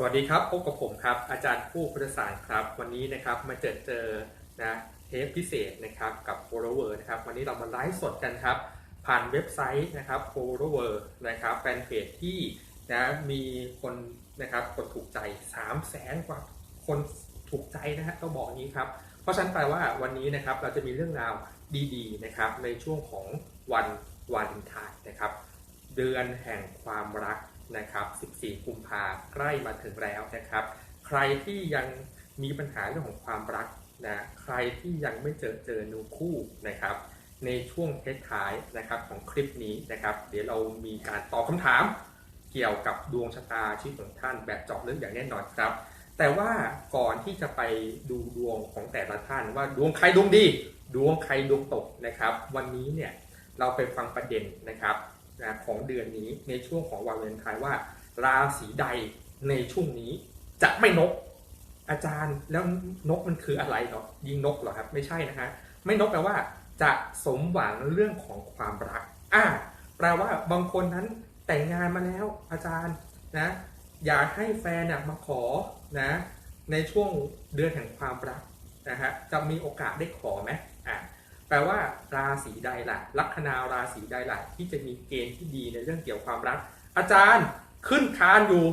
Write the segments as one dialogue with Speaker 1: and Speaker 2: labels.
Speaker 1: สวัสดีครับพบกับผมครับอาจารย์ผู้พุทธศาสตร์ครับ วันนี้นะครับมาเจอเจอนะเทปพิเศษนะครับกับ follower นะครับวันนี้เรามาไลฟ์สดกันครับ ผ่านเว็บไซต์นะครับ follower นะครับแฟนเพจที่นะมีคนนะครับกดถูกใจ 3 0 0แสนกว่าคนถูกใจนะฮะต้องบอกอย่างนี้ครับ เพราะฉะนั้นแปลว่าวันนี้นะครับเราจะมีเรื่องราวดีๆนะครับในช่วงของวันวาเลนไทน์นะครับ เดือนแห่งความรัก นะครับ 14 กุมภาใกล้มาถึงแล้วนะครับ ใครที่ยังมีปัญหาเรื่องของความรักนะ ใครที่ยังไม่เจอเจอนูคู่นะครับ ในช่วงท้ายๆนะครับของคลิปนี้นะครับ เดี๋ยวเรามีการตอบคำถามเกี่ยวกับดวงชะตาชีวิตของท่านแบบเจาะลึกอย่างแน่นอนครับ แต่ว่าก่อนที่จะไปดูดวงของแต่ละท่านว่าดวงใครดวงดี ดวงใครดวงตกนะครับ วันนี้เนี่ยเราไปฟังประเด็นนะครับ นะของเดือนนี้ในช่วงของวันวาเลนไทน์ว่า ราศีใดในช่วงนี้จะไม่นก อาจารย์แล้วนกมันคืออะไรเหรอยิงนกเหรอครับ ไม่ใช่นะฮะไม่นกแปลว่า จะสมหวังเรื่องของความรักอ่าแปลว่าบางคนนั้นแต่งงานมาแล้วอาจารย์นะอยากให้แฟนมาขอนะในช่วงเดือนแห่งความรักนะฮะจะมีโอกาสได้ขอไหม แปลว่าราศีใดล่ะ ลัคนาราศีใดล่ะ ที่จะมีเกณฑ์ที่ดีในเรื่องเกี่ยวกับความรัก อาจารย์ขึ้นคานอยู่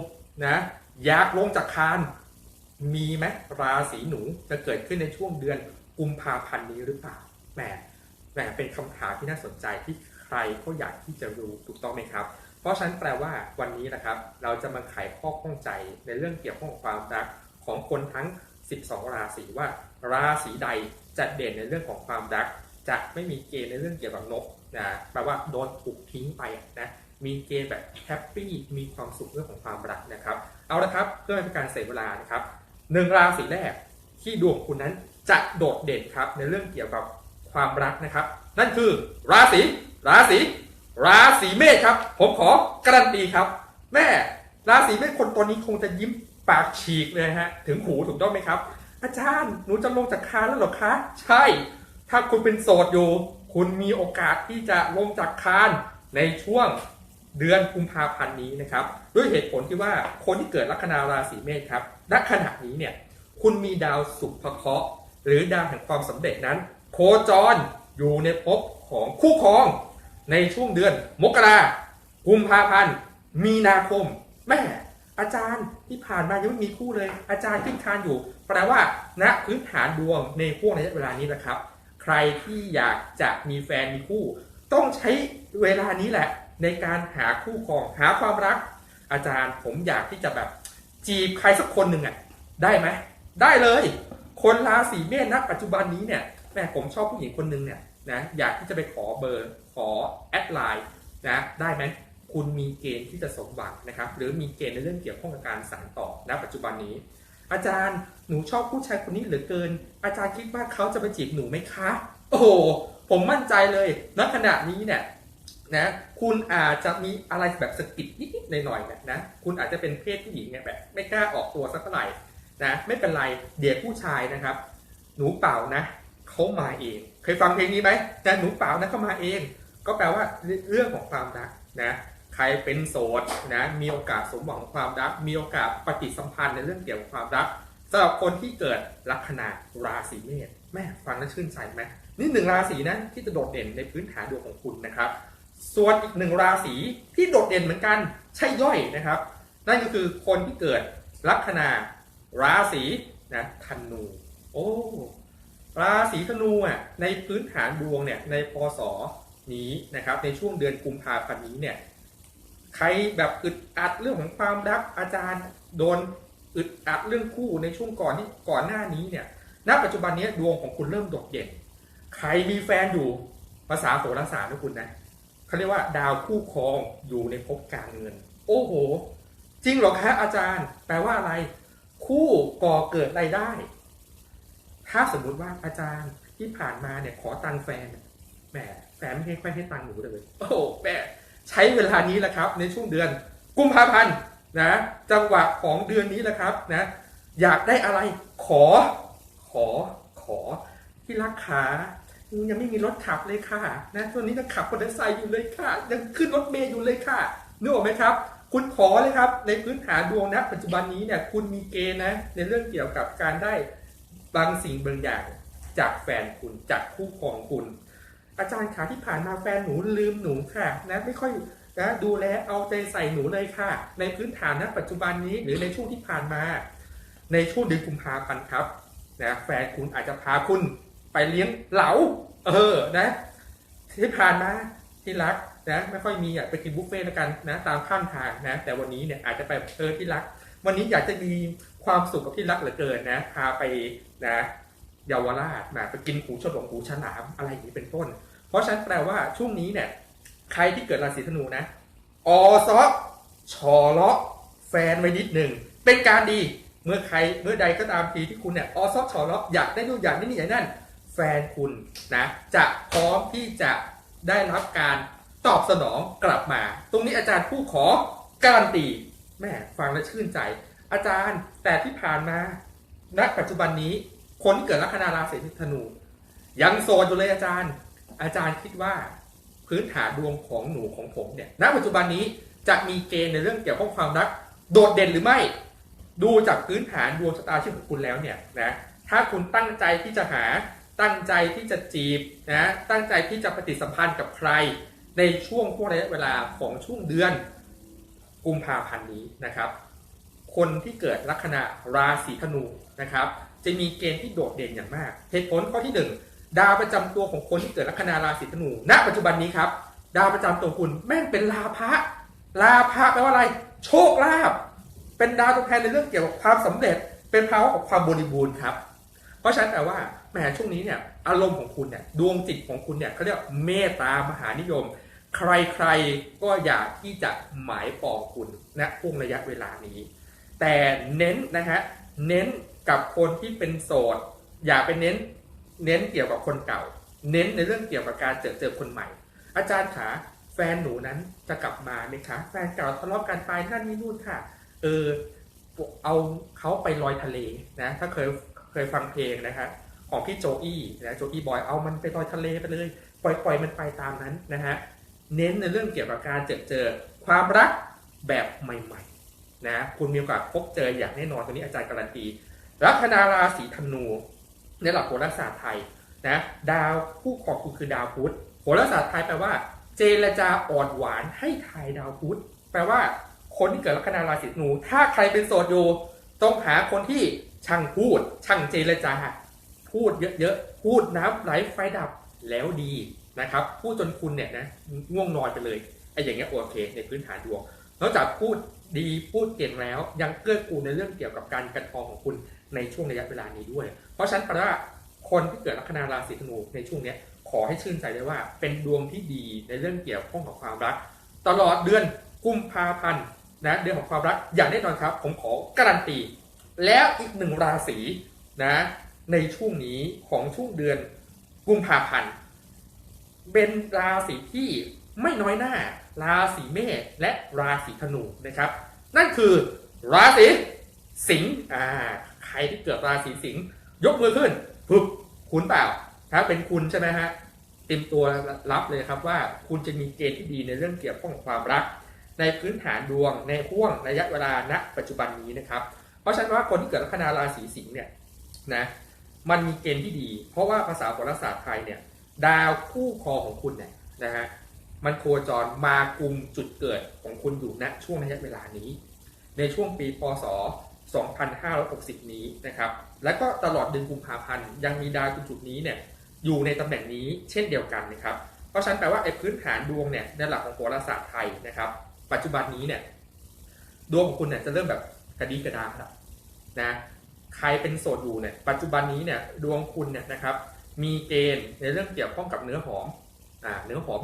Speaker 1: นะอยากลงจากคานมีไหมราศีหนูจะเกิดขึ้นในช่วงเดือนกุมภาพันธ์นี้หรือเปล่าแหมแหมเป็นคำถามที่น่าสนใจที่ใครก็อยากที่จะรู้ถูกต้องไหมครับ เพราะฉะนั้นแปลว่าวันนี้นะครับ เราจะมาไขข้อข้องใจในเรื่องเกี่ยวข้องกับความรักของคนทั้ง 12 ราศีว่า ราศีใดจะเด่นในเรื่องของความรัก จะไม่มีเกณฑ์ในเรื่องเกี่ยวกับนกนะแปลว่าโดนถูกทิ้งไปนะมีเกณฑ์แบบแฮปปี้มีความสุขเรื่องของความรักนะครับเอาละครับเพื่อไม่เป็นการเสียเวลานะครับหนึ่งราศีแรกที่ดวงคุณนั้นจะโดดเด่นครับในเรื่องเกี่ยวกับความรักนะครับ นั่นคือราศีราศีราศีเมษครับ ผมขอการันตีครับ แม่ราศีเมษคนตัวนี้คงจะยิ้มปากฉีกเลยฮะ ถึงหูถูกต้องไหมครับ อาจารย์หนูจะลงจากคาแล้วหรอคะ ใช่ ถ้าคุณเป็นโสดอยู่ คุณมีโอกาสที่จะลงจากคานในช่วงเดือนกุมภาพันธ์นี้นะครับ ด้วยเหตุผลที่ว่าคนที่เกิดลัคนาราศีเมษครับณขณะนี้เนี่ยคุณมีดาวสุภเคราะห์หรือดาวแห่งความสำเร็จนั้น โคจรอยู่ในภพของคู่ครอง ในช่วงเดือนมกรากุมภาพันธ์มีนาคมแม่อาจารย์ที่ผ่านมายังไม่มีคู่เลย อาจารย์ขึ้นคานอยู่แปลว่าณพื้นฐานดวงในห่วงระยะเวลานี้นะครับ ใครที่อยากจะมีแฟนมีคู่ ต้องใช้เวลานี้แหละ ในการหาคู่ครองหาความรัก อาจารย์ผมอยากที่จะแบบจีบใครสักคนหนึ่งอะได้ไหมได้เลย คนราศีเมษณปัจจุบันนี้เนี่ยแม่ผมชอบผู้หญิงคนหนึ่งเนี่ยนะอยากที่จะไปขอเบอร์ขอแอดไลน์นะได้ไหมคุณมีเกณฑ์ที่จะสมหวังนะครับหรือมีเกณฑ์ในเรื่องเกี่ยวข้องกับการสานต่อณปัจจุบันนี้ อาจารย์หนูชอบผู้ชายคนนี้เหลือเกิน อาจารย์คิดว่าเขาจะมาจีบหนูไหมคะ โอ้โห ผมมั่นใจเลยณขณะนี้เนี่ยนะคุณอาจจะมีอะไรแบบสะกิดนิดๆหน่อยๆเนี่ยนะคุณอาจจะเป็นเพศผู้หญิงเนี่ยแบบไม่กล้าออกตัวสักเท่าไหร่นะไม่เป็นไรเดี๋ยวผู้ชายนะครับ หนูเปล่านะเขามาเอง เคยฟังเพลงนี้ไหมแต่หนูเปล่านะเขามาเอง ก็แปลว่าเรื่องของความรักนะ ใครเป็นโสดนะมีโอกาสสมหวังความรัก มีโอกาสปฏิสัมพันธ์ในเรื่องเกี่ยวกับความรักสำหรับคนที่เกิดลัคนาราศีเมษแม่ฟังแล้วชื่นใจไหมนี่หนึ่งราศีนะที่จะโดดเด่นในพื้นฐานดวงของคุณนะครับ ส่วนอีกหนึ่งราศีที่โดดเด่นเหมือนกันใช่ย่อยนะครับ นั่นก็คือคนที่เกิดลัคนาราศีนะธนูโอ้ราศีธนูอะในพื้นฐานดวงเนี่ยในพศนี้นะครับในช่วงเดือนกุมภาพันธ์นี้เนี่ย ใครแบบอึดอัดเรื่องของความรักอาจารย์โดนอึดอัดเรื่องคู่ในช่วงก่อนที่ก่อนหน้านี้เนี่ยณปัจจุบันนี้ดวงของคุณเริ่มโดดเด่น ใครมีแฟนอยู่ภาษาโหราศาสตร์นะคุณนะเขาเรียกว่าดาวคู่ครองอยู่ในภพการเงิน โอ้โห จริงเหรอคะอาจารย์ แปลว่าอะไร คู่ก่อเกิดรายได้ ถ้าสมมุติว่าอาจารย์ที่ผ่านมาเนี่ยขอตังแฟนแหมแฟนไม่ให้ค่อยให้ตังหนูเลย โอ้แหม ใช้เวลานี้แหละครับในช่วงเดือน กุมภาพันธ์นะจังหวะของเดือนนี้แหละครับนะอยากได้อะไรขอ ขอขอที่รักขายังไม่มีรถขับเลยค่ะนะตอนนี้ยังขับมอเตอร์ไซค์อยู่เลยค่ะ ยังขึ้นรถเมล์อยู่เลยค่ะนึกออกไหมครับคคุณขอเลยครับ ในพื้นฐานดวงนะปัจจุบันนี้เนี่ยคุณมีเกณฑ์นะ ในเรื่องเกี่ยวกับการได้บางสิ่งบางอย่างจากแฟนคุณจากคู่ครองคุณ อาจารย์ขาที่ผ่านมาแฟนหนูลืมหนูค่ะนะไม่ค่อยนะดูแลเอาใจใส่หนูเลยค่ะ ในพื้นฐานนะปัจจุบันนี้หรือในช่วงที่ผ่านมา ในช่วงเดือนกุมภาพันธ์ครับนะแฟนคุณอาจจะพาคุณไปเลี้ยงเหลาเออนะที่ผ่านมาที่รักนะไม่ค่อยมีอะไปกินบุฟเฟ่ต์แล้วกันนะตามข้างทางนะแต่วันนี้เนี่ยอาจจะไปเออที่รัก วันนี้อยากจะมีความสุขกับที่รักเหลือเกินนะพาไปนะ เยาวราชนะไปกินหูฉลองหูฉลามอะไรอย่างนี้เป็นต้น เพราะฉะนั้นแปลว่าช่วงนี้เนี่ย ใครที่เกิดราศีธนูนะอซอชอเลาะแฟนไว้นิดหนึ่งเป็นการดีเมื่อใครเมื่อใดก็ตามทีที่คุณเนี่ยอซอชอเลาะอยากได้นู่นอยากได้นี่อย่างนั้นแฟนคุณนะจะพร้อมที่จะได้รับการตอบสนองกลับมา ตรงนี้อาจารย์ผู้ขอการันตีแม่ฟังแล้วชื่นใจ อาจารย์แต่ที่ผ่านมาณปัจจุบันนี้ คนที่เกิดลัคนาราศีธนู ยังโสดอยู่เลยอาจารย์ อาจารย์คิดว่าพื้นฐานดวงของหนูของผมเนี่ยณปัจจุบันนี้จะมีเกณฑ์ในเรื่องเกี่ยวกับความรัก โดดเด่นหรือไม่ ดูจากพื้นฐานดวงชะตาชีวิตของคุณแล้วเนี่ยนะถ้าคุณตั้งใจที่จะหาตั้งใจที่จะจีบนะตั้งใจที่จะปฏิสัมพันธ์กับใคร ในช่วงพวกระยะเวลาของช่วงเดือนกุมภาพันธ์นี้นะครับ คนที่เกิดลัคนาราศีธนูนะครับ จะมีเกณฑ์ที่โดดเด่นอย่างมากเหตุผลข้อที่หนึ่งดาวประจำตัวของคนที่เกิดลัคนาราศีธนู ณ ปัจจุบันนี้ครับ ดาวประจำตัวคุณแม่งเป็นลาภะลาภะแปลว่าอะไร โชคลาภเป็นดาวตัวแทนในเรื่องเกี่ยวกับความสำเร็จ เป็นภาวะของความบริบูรณ์ครับ เพราะฉะนั้นแปลว่าแหมช่วงนี้เนี่ยอารมณ์ของคุณเนี่ยดวงจิตของคุณเนี่ยเขาเรียกเมตตามหานิยม ใครๆก็อยากที่จะหมายปองคุณณช่วงระยะเวลานี้ แต่เน้นนะฮะเน้น กับคนที่เป็นโสด อย่าไปเน้น เน้นเกี่ยวกับคนเก่า เน้นในเรื่องเกี่ยวกับการเจอเจอคนใหม่ อาจารย์ขาแฟนหนูนั้นจะกลับมาไหมคะแฟนเก่าทะเลาะกันไปนั่นนี่นู่นค่ะ เออเอาเขาไปลอยทะเลนะ ถ้าเคยเคยฟังเพลงนะฮะของพี่โจอี้นะโจอี้บอยเอามันไปลอยทะเลไปเลย ปล่อยปล่อยมันไปตามนั้นนะฮะเน้นในเรื่องเกี่ยวกับการเจอเจอความรักแบบใหม่ๆนะคุณมีโอกาสพบเจออย่างแน่นอนตัวนี้อาจารย์การันตี ลัคนาราศีธนูในหลักโหราศาสตร์ไทยนะดาวคู่ครองคุณคือดาวพุธโหราศาสตร์ไทยแปลว่า เจรจาอ่อนหวานให้ทายดาวพุธแปลว่าคนที่เกิดลัคนาราศีธนู ถ้าใครเป็นโสดอยู่ต้องหาคนที่ช่างพูด ช่างเจรจา พูดเยอะๆ พูดน้ำไหลไฟดับแล้วดีนะครับ พูดจนคุณเนี่ยนะง่วงนอนไปเลยไอ้อย่างเงี้ยโอเค ในพื้นฐานดวงนอกจากพูดดีพูดเก่งแล้ว ยังเกื้อกูลในเรื่องเกี่ยวกับการกระทองของคุณในช่วงระยะเวลานี้ด้วย เพราะฉะนั้นแปลว่าคนที่เกิดลัคนาราศีธนูในช่วงนี้ขอให้ชื่นใจได้ว่าเป็นดวงที่ดีในเรื่องเกี่ยวข้องกับความรัก ตลอดเดือนกุมภาพันธ์นะเดือนของความรักอย่างแน่นอนครับ ผมขอการันตี แล้วอีกหนึ่งราศีนะในช่วงนี้ของช่วงเดือนกุมภาพันธ์เป็นราศีที่ไม่น้อยหน้า ราศีเมษและราศีธนูนะครับ นั่นคือราศีสิงห์อ่า รที่เกิดราศีสิงห์ยกมือขึ้นปึ๊บคุณเปล่า ถ้าเป็นคุณใช่ไหมฮะเตรียมตัวรับเลยครับว่าคุณจะมีเกณฑ์ที่ดีในเรื่องเกี่ยวข้องกับความรัก ในพื้นฐานดวงในห่วงระยะเวลาณปัจจุบันนี้นะครับ เพราะฉะนั้นว่าคนที่เกิดลัคนาราศีสิงห์เนี่ยนะมันมีเกณฑ์ที่ดี เพราะว่าภาษาโหราศาสตร์ไทยเนี่ยดาวคู่ครองของคุณเนี่ยนะฮะมันโคจรมากุมจุดเกิดของคุณอยู่ณช่วงระยะเวลานี้ ในช่วงปีพศ 2560 นี้นะครับ แล้วก็ตลอดเดือนกุมภาพันธ์ยังมีดาวจุดนี้เนี่ยอยู่ในตำแหน่งนี้เช่นเดียวกันนะครับ เพราะฉะนั้นแปลว่าไอ้พื้นฐานดวงเนี่ยในหลักของโหราศาสตร์ไทยนะครับ ปัจจุบันนี้เนี่ยดวงของคุณเนี่ยจะเริ่มแบบกระดีกระดาแล้วนะใครเป็นโสดอยู่เนี่ยปัจจุบันนี้เนี่ยดวงคุณเนี่ยนะครับมีเกณฑ์ในเรื่องเกี่ยวข้องกับเนื้อหอมอ่าเนื้อหอม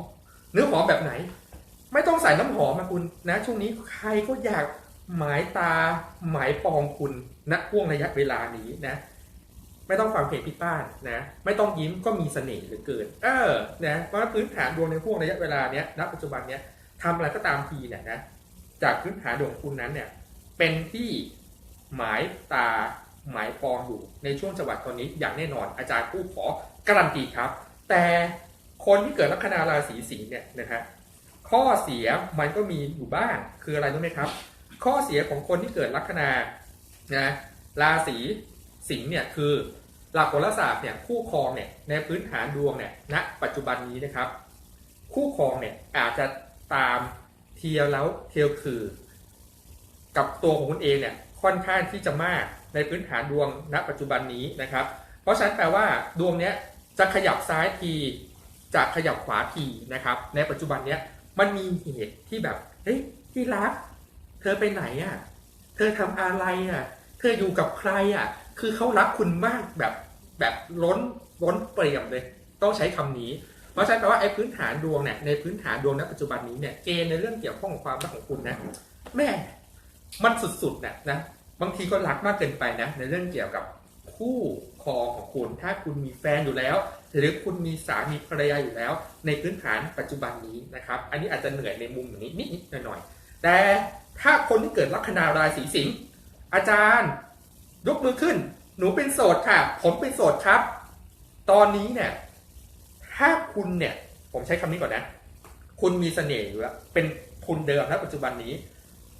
Speaker 1: เนื้อหอมแบบไหน ไม่ต้องใส่น้ำหอมนะคุณนะช่วงนี้ใครก็อยาก หมายตาหมายปองคุณณห่วงระยะเวลานี้นะ ไม่ต้องฟังเพลงพี่ป้านนะ ไม่ต้องยิ้มก็มีเสน่ห์เหลือเกิน เออนะเพราะพื้นฐานดวงในห่วงระยะเวลาเนี้ยณปัจจุบันเนี้ยทำอะไรก็ตามทีเนี่ยนะจากพื้นฐานดวงคุณนั้นเนี่ย เป็นที่หมายตาหมายปองอยู่ในช่วงจังหวัดตอนนี้อย่างแน่นอนอาจารย์ผู้ขอการันตีครับ แต่คนที่เกิดลัคนาราศีสิงห์เนี่ยนะฮะขข้อเสียมันก็มีอยู่บ้างคืออะไรรู้ไหมครับ ข้อเสียของคนที่เกิดลัคนานะราศีสิงห์เนี่ยคือหลักโหราศาสตร์เนี่ยคู่ครองเนี่ยในพื้นฐานดวงเนี่ยณปัจจุบันนี้นะครับ คู่ครองเนี่ยอาจจะตามเทียวแล้วเทียวคือ กับตัวของคุณเองเนี่ยค่อนข้างที่จะมากในพื้นฐานดวงณปัจจุบันนี้นะครับ เพราะฉะนั้นแปลว่าดวงเนี้ยจะขยับซ้ายทีจะขยับขวาทีนะครับ ในปัจจุบันเนี้ยมันมีเหตุที่แบบเฮ้ยที่รัก เธอไปไหนอะ เธอทำอะไรอะ เธออยู่กับใครอะ คือเขารักคุณมากแบบแบบล้นล้นเปี่ยมเลย ต้องใช้คำนี้ เพราะฉะนั้นแปลว่าไอ้พื้นฐานดวงเนี่ยในพื้นฐานดวงณปัจจุบันนี้เนี่ยเกณฑ์ในเรื่องเกี่ยวข้องกับความรักของคุณนะแม่มันสุดๆนะนะบางทีก็รักมากเกินไปนะในเรื่องเกี่ยวกับคู่ครองของคุณ ถ้าคุณมีแฟนอยู่แล้ว หรือคุณมีสามีภรรยาอยู่แล้ว ในพื้นฐานปัจจุบันนี้นะครับ อันนี้อาจจะเหนื่อยในมุมอย่างนี้นิดๆหน่อยๆ แต่ถ้าคนที่เกิดลัคนาราศีสิงห์อาจารย์ยกมือขึ้น หนูเป็นโสดค่ะ ผมเป็นโสดครับ ตอนนี้เนี่ย ถ้าคุณเนี่ย ผมใช้คำนี้ก่อนนะ คุณมีเสน่ห์อยู่แล้วเป็นทุนเดิมณปัจจุบันนี้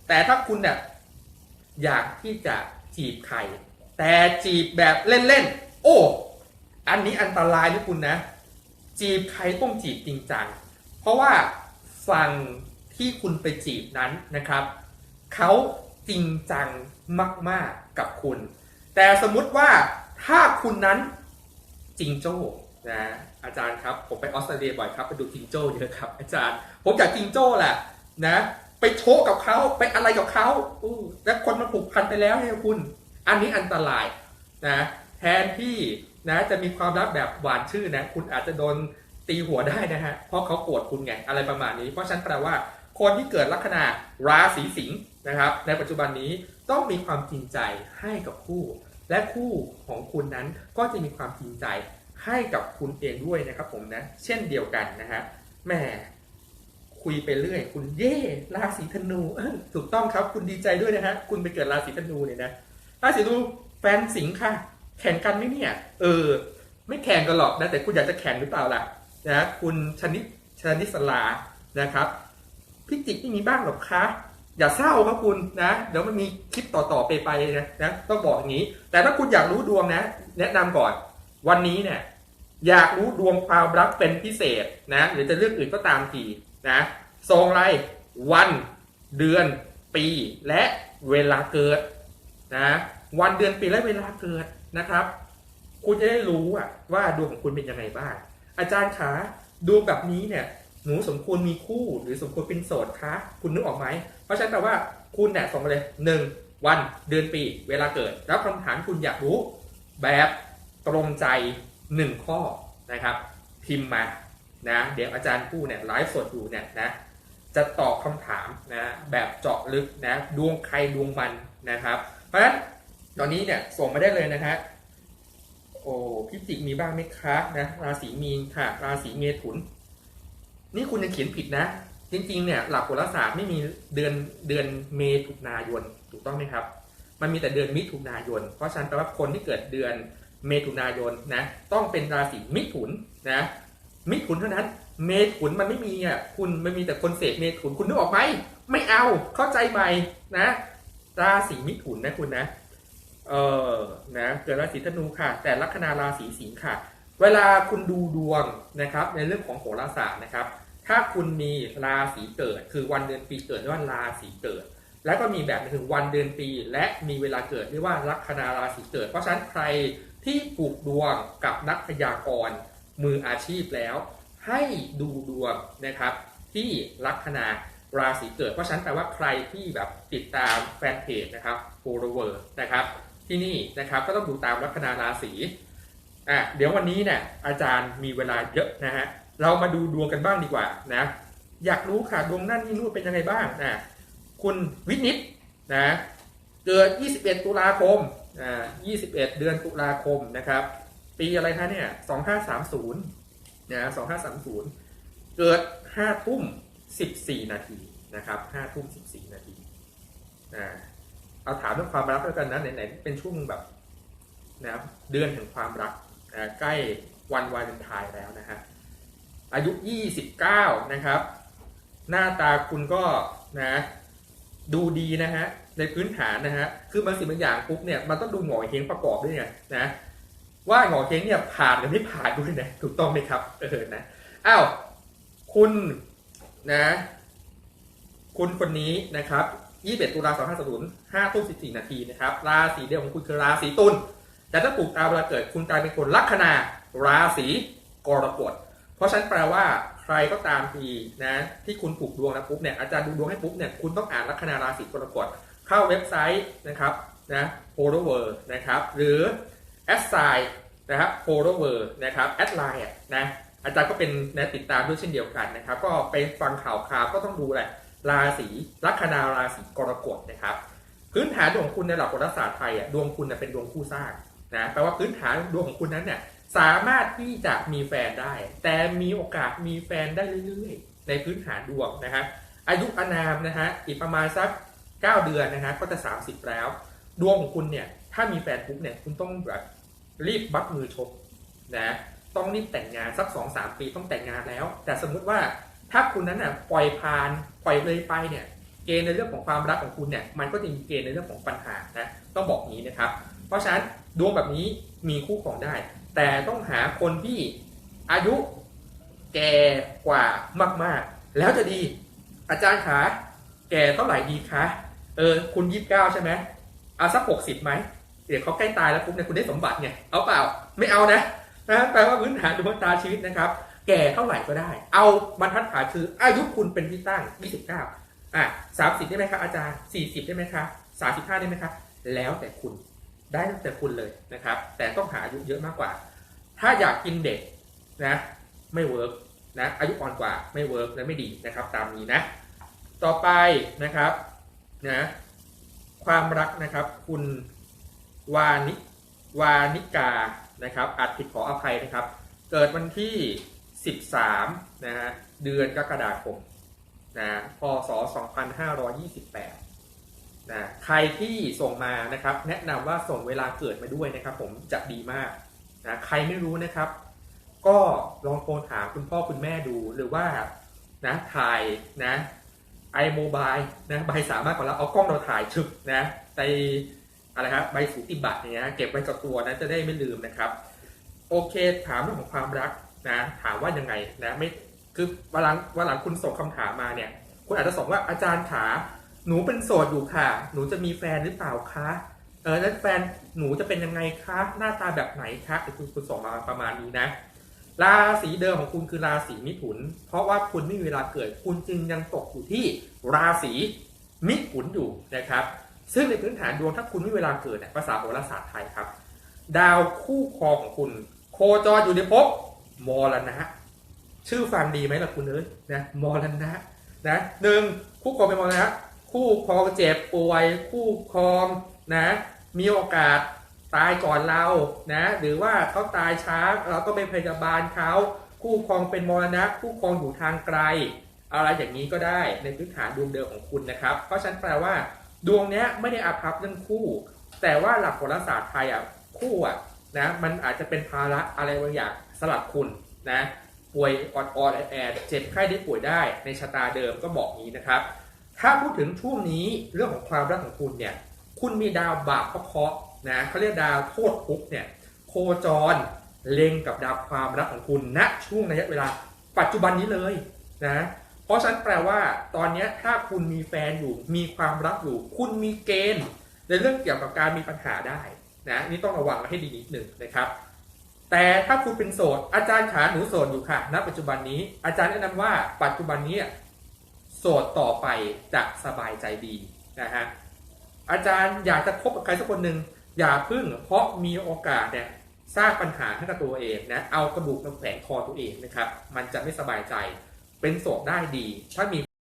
Speaker 1: แต่ถ้าคุณเนี่ยอยากที่จะจีบใคร แต่จีบแบบเล่นๆ โอ้ อันนี้อันตรายนะคุณนะ จีบใครต้องจีบจริงจัง เพราะว่าฝั่ง ที่คุณไปจีบนั้นนะครับเขาจริงจังมาก ๆกับคุณ แต่สมมุติว่าถ้าคุณนั้นจิงโจ้นะอาจารย์ครับ ผมไปออสเตรเลียบ่อยครับไปดูจิงโจ้เยอะครับ อาจารย์ ผมอยากจิงโจ้แหละนะไปโชกกับเขาไปอะไรกับเขาอู้แล้วคนมันผูกพันไปแล้วเนี่ยคุณ อันนี้อันตรายนะแทนที่นะจะมีความรักแบบหวานชื่นนะ คุณอาจจะโดนตีหัวได้นะฮะเพราะเขาโกรธคุณไงอะไรประมาณนี้ เพราะฉะนั้นแปลว่า คนที่เกิดลัคนาราศีสิงห์นะครับ ในปัจจุบันนี้ต้องมีความจริงใจให้กับคู่ และคู่ของคุณนั้นก็จะมีความจริงใจให้กับคุณเองด้วยนะครับผมนะ เช่นเดียวกันนะฮะแหมคุยไปเรื่อย คุณเย่ราศีธนูถูกต้องครับ คุณดีใจด้วยนะฮะคุณไปเกิดราศีธนูเนี่ยนะราศีธนูแฟนสิงห์ค่ะ แข่งกันไหมเนี่ย เออ ไม่แข่งกันหรอกนะแต่คุณอยากจะแข่งหรือเปล่าล่ะนะคุณชนิดชนิดสลานะครับ พิจิกไม่มีบ้างหรอกคะอย่าเศร้าครับคุณนะ เดี๋ยวมันมีคลิปต่อๆไปไปนะนะต้องบอกอย่างนี้ แต่ถ้าคุณอยากรู้ดวงนะ แนะนำก่อน วันนี้เนี่ย อยากรู้ดวงความรักเป็นพิเศษนะหรือจะเลือกอื่นก็ตามทีนะทรงอะไรวันเดือนปีและเวลาเกิดนะวันเดือนปีและเวลาเกิดนะครับ คุณจะได้รู้ว่าดวงของคุณเป็นยังไงบ้าง อาจารย์ขาดวงแบบนี้เนี่ย หนูสมควรมีคู่หรือสมควรเป็นโสดคะคุณนึกออกไหม เพราะฉะนั้นแปลว่าคุณเนี่ยส่งมาเลยหนึ่งวันเดือนปีเวลาเกิด แล้วคำถามคุณอยากรู้ แบบตรงใจหนึ่งข้อนะครับ พิมพ์มานะเดี๋ยวอาจารย์ผู้เนี่ยไลฟ์สดอยู่เนี่ยนะจะตอบคำถามนะแบบเจาะลึกนะดวงใครดวงมันนะครับ เพราะฉะนั้นตอนนี้เนี่ยส่งมาได้เลยนะฮะโอ้พิจิกมีบ้างไหมคะนะราศีมีนค่ะ ราศีเมถุน นี่คุณยังเขียนผิดนะ จริงๆ เนี่ยหลักโหราศาสตร์ไม่มีเดือนเดือนเมถุนายนถูกต้องไหมครับ มันมีแต่เดือนมิถุนายน เพราะฉะนั้นแปลว่าคนที่เกิดเดือนเมถุนายนนะต้องเป็นราศีมิถุนนะมิถุนเท่านั้น เมถุนมันไม่มีอะคุณมันมีแต่คนเสพเมถุนคุณนึกออกไหมไม่เอาเข้าใจใหม่นะราศีมิถุนนะคุณนะเออนะเกิดราศีธนูค่ะ แต่ลัคนาราศีสิงค์ค่ะ เวลาคุณดูดวงนะครับ ในเรื่องของโหราศาสตร์นะครับ ถ้าคุณมีราศีเกิด คือวันเดือนปีเกิดเรียกว่าราศีเกิด แล้วก็มีแบบคือวันเดือนปี และมีเวลาเกิดเรียกว่าลัคนาราศีเกิด เพราะฉะนั้นใครที่ผูกดวงกับนักพยากรณ์มืออาชีพแล้ว ให้ดูดวงนะครับที่ลัคนาราศีเกิด เพราะฉะนั้นแปลว่าใครที่แบบติดตามแฟนเพจนะครับโฟลเวอร์นะครับที่นี่นะครับก็ต้องดูตามลัคนาราศีอะเดี๋ยววันนี้เนี่ยอาจารย์มีเวลาเยอะนะฮะ เรามาดูดวงกันบ้างดีกว่านะอยากรู้ค่ะดวงนั่นนี่นู่นเป็นยังไงบ้างนะคุณวินิตนะเกิด 21 ตุลาคมอ่า21 เดือนตุลาคมนะครับ ปีอะไรคะเนี่ย 2530นะ2530 เกิด 5 ทุ่ม 14 นาทีนะครับ5ทุ่ม 14 นาทีอ่าเอาถามเรื่องความรักแล้วกันนะไหนๆเป็นช่วงแบบนะครับเดือนแห่งความรักนะใกล้วันวาเลนไทน์แล้วนะฮะ อายุ 29 นะครับ หน้าตาคุณก็นะ ดูดีนะฮะ ในพื้นฐานนะฮะ คือบางสิ่งบางอย่างปุ๊บเนี่ยมันต้องดูหงอยเฮงประกอบด้วยไงนะ ว่าหงอยเฮงเนี่ยผ่านหรือไม่ผ่านด้วยนะถูกต้องไหมครับเออนะอ้าวคุณนะ คุณคนนี้นะครับ21ตุลา2560 5ทุ่ม14นาทีนะครับ ราศีเดียวของคุณคือราศีตุลแต่ถ้าปลูกตามเวลาเกิดคุณกลายเป็นคนลัคนาราศีกรกฎ ราะฉะนั้นแปลว่าใครก็ตามทีนะที่คุณผูกดวงนะปุ๊บเนี่ยอาจารย์ดูดวงให้ปุ๊บเนี่ยคุณต้องอ่านลัคนาราศีกรกฎเข้าเว็บไซต์นะครับนะโ o โ o เวอร์นะครับหรือแอดไซน์นะครับโ o โ o เวอร์นะครับแอดไลน์นะอาจารย์ก็เป็นนะติดตามด้วยเช่นเดียวกันนะครับ ก็ไปฟังข่าวคราวก็ต้องดูแหละราศีลัคนาราศีกรกฎนะครับ พื้นฐานดวงของคุณในหลักโหราศาสตร์ไทยอะดวงคุณเป็นดวงคู่สร้างนะแปลว่าพื้นฐานดวงของคุณนั้นเนี่ย สามารถที่จะมีแฟนได้ แต่มีโอกาสมีแฟนได้เรื่อยๆ ในพื้นฐานดวงนะฮะอายุอานามนะฮะอีกประมาณสัก 9 เดือนนะฮะก็จะ 30 แล้ว ดวงของคุณเนี่ยถ้ามีแฟนปุ๊บเนี่ยคุณต้องแบบรีบบัดมือชกนะต้องรีบแต่งงานสัก2-3ปีต้องแต่งงานแล้ว แต่สมมุติว่าถ้าคุณนั้นน่ะปล่อยผ่านปล่อยเลยไปเนี่ยเกณฑ์ในเรื่องของความรักของคุณเนี่ยมันก็จะมีเกณฑ์ในเรื่องของปัญหานะต้องบอกงี้นะครับ เพราะฉะนั้นดวงแบบนี้มีคู่ครองได้ แต่ต้องหาคนที่อายุแก่กว่ามากๆ แล้วจะดี อาจารย์ขาแก่เท่าไหร่ดีคะเออคุณยี่สิบเก้าใช่ไหมเอาสักหกสิบไหมเดี๋ยวเขาใกล้ตายแล้วปุ๊บเนี่ยคุณได้สมบัติไงเอาเปล่าไม่เอานะนะแปลว่าพื้นฐานดวงตาชีวิตนะครับ แก่เท่าไหร่ก็ได้ เอาบรรทัดฐานคืออายุคุณเป็นที่ตั้ง29อะสามสิบได้ไหมครับอาจารย์สี่สิบได้ไหมครับสามสิบห้าได้ไหมครับแล้วแต่คุณ ได้ตั้งแต่คุณเลยนะครับ แต่ต้องหาอายุเยอะมากกว่า ถ้าอยากกินเด็กนะไม่เวิร์กนะอายุอ่อนกว่าไม่เวิร์กและไม่ดีนะครับ ตามนี้นะ ต่อไปนะครับนะความรักนะครับ คุณวานิวานิกานะครับอาจผิดขออภัยนะครับ เกิดวันที่ 13นะฮะเดือนกรกฎาคมนะพศ 2528 นะใครที่ส่งมานะครับ แนะนำว่าส่งเวลาเกิดมาด้วยนะครับ ผมจะดีมากนะใครไม่รู้นะครับ ก็ลองโทรถามคุณพ่อคุณแม่ดูหรือว่านะถ่ายนะไอโมบายนะใบสามารถกว่าแล้วเอากล้องเราถ่ายชึกนะในอะไรครับใบสูติบัตรเนี่ยนะเก็บไว้กับตัวนะจะได้ไม่ลืมนะครับ โอเคถามเรื่องของความรักนะ ถามว่ายังไงนะไม่คือวันหลังวันหลังคุณส่งคำถามมาเนี่ย คุณอาจจะส่งว่าอาจารย์ขา หนูเป็นโสดอยู่ค่ะ หนูจะมีแฟนหรือเปล่าคะ เออแล้วแฟนหนูจะเป็นยังไงคะ หน้าตาแบบไหนคะคุณคุณส่งมาประมาณนี้นะ ราศีเดิมของคุณคือราศีมิถุน เพราะว่าคุณไม่มีเวลาเกิด คุณจึงยังตกอยู่ที่ราศีมิถุนอยู่นะครับ ซึ่งในพื้นฐานดวงถ้าคุณไม่มีเวลาเกิดเนี่ยภาษาโหราศาสตร์ไทยครับ ดาวคู่ครองของคุณ โคจรอยู่ในภพมรณะ ชื่อฟังดีไหมล่ะคุณเอ้ยนะมรณะนะหนึ่งคู่ครองเป็นมรณะ คู่ครองเจ็บป่วย คู่ครองนะมีโอกาสตายก่อนเรานะหรือว่าเขาตายช้าเราก็เป็นพยาบาลเขาคู่ครองเป็นมรณะ คู่ครองอยู่ทางไกล อะไรอย่างนี้ก็ได้ในพื้นฐานดวงเดิมของคุณนะครับ เพราะฉะนันแปลว่า ดวงเนี้ยไม่ได้อาภัพเรื่องคู่ แต่ว่าหลักโหราศาสตร์ไทยอะคู่อะนะมันอาจจะเป็นภาระอะไรบางอย่างสลับคุณนะป่วยออดออดแอดเจ็บไข้ได้ป่วยได้ในชะตาเดิมก็บอกนี้นะครับ ถ้าพูดถึงช่วงนี้เรื่องของความรักของคุณเนี่ย คุณมีดาวบาปเคราะห์นะเขาเรียกดาวโทษทุกเนี่ยโคจรเล็งกับดาวความรักของคุณณช่วงระยะเวลา ปัจจุบันนี้เลยนะเพราะฉะนั้นแปลว่า ตอนนี้ถ้าคุณมีแฟนอยู่มีความรักอยู่ คุณมีเกณฑ์ในเรื่องเกี่ยวกับการมีปัญหาได้นะนี่ต้องระวังให้ดีนิดหนึ่งนะครับ แต่ถ้าคุณเป็นโสดอาจารย์ขาหนูโสดอยู่ค่ะณปัจจุบันนี้อาจารย์แนะนำว่าปัจจุบันนี้ โสดต่อไปจะสบายใจดีนะฮะอาจารย์อยากจะคบกับใครสักคนหนึ่งอย่าพึ่งเพราะมีโอกาสเนี่ยสร้างปัญหาให้กับตัวเองนะเอากระดูกมาแขวนคอตัวเองนะครับ มันจะไม่สบายใจเป็นโสดได้ดี ถ้ามี